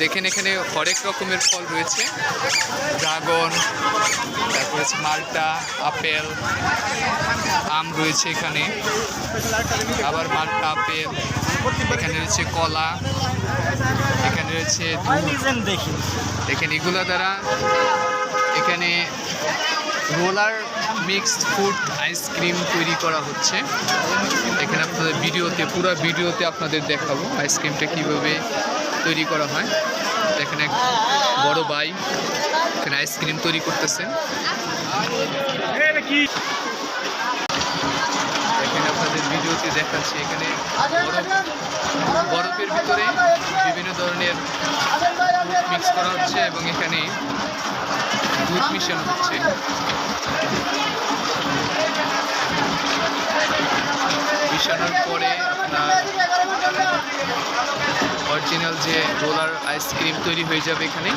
দেখেন এখানে হরেক রকমের ফল রয়েছে। ড্রাগন তারপর হচ্ছে মাল্টা আপেল আম রয়েছে এখানে। আবার মাল্টা আপেল এখানে রয়েছে কলা এখানে রয়েছে দেখেন দেখি। এগুলো দ্বারা এখানে রোলার মিক্সড ফুড আইসক্রিম তৈরি করা হচ্ছে। এখানে আপনাদের ভিডিওতে, পুরো ভিডিওতে আপনাদের দেখাবো আইসক্রিমটা কীভাবে তৈরি করা হয়। এখানে এক বড় ভাই এখানে আইসক্রিম তৈরি করতেছেন এখানে আপনাদের ভিডিওতে দেখাচ্ছি এখানে বরফ, বরফের ভিতরে বিভিন্ন ধরনের মিক্স করা হচ্ছে এবং এখানে দুধ মিশানো হচ্ছে। মিশানোর পরে আপনার অরিজিনাল যে রোলার আইসক্রিম তৈরি হয়ে যাবে এখানে।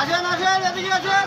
আসেন আসেন, এদিকে আসেন।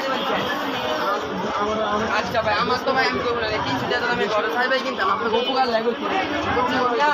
আচ্ছা ভাই আমার তো ভাই আমি করব না টাকা আমি ঘরে খাই ভাই কিন্তু আপনার উপকার লাগবে। না,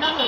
এদিকে।